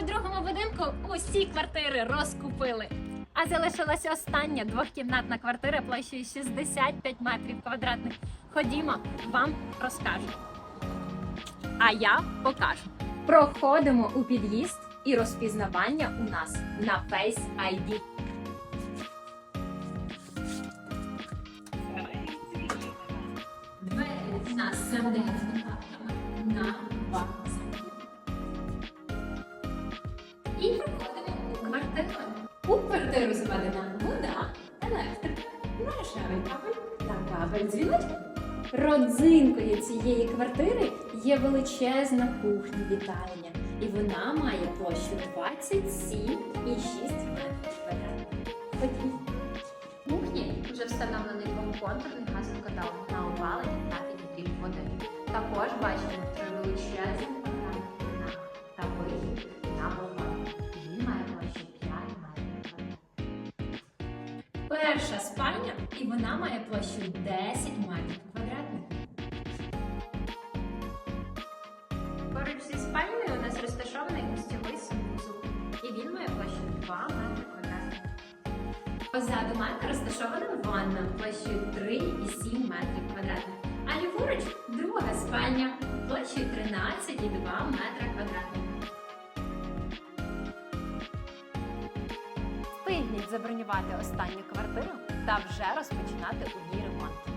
У другому будинку усі квартири розкупили. А залишилася остання двохкімнатна квартира площею 65 метрів квадратних. Ходімо, вам розкажу. А я покажу. Проходимо у під'їзд і розпізнавання у нас на Face ID. Двері у нас заведені на 2 У квартиру зведена вода, електрика, мережевий кабель та кабель дзвіночок. Родзинкою цієї квартири є величезна кухня-вітальня, і вона має площу 27,6 метрів квадратних. Кухні вже встановлений двохконтурний газоканал на опалення та підігрів води. Також бачимо три величезні Перша спальня, і вона має площу 10 метрів квадратних. Поруч зі спальнею у нас розташований гостьовий санвузол. І він має площу 2 метри квадратних. Позаду мене розташована ванна площею 3,7 метрів квадратних. А ліворуч друга спальня площею 13,2 метра квадратних. Встигніть забронювати останню квартиру та вже розпочинати у ній ремонт.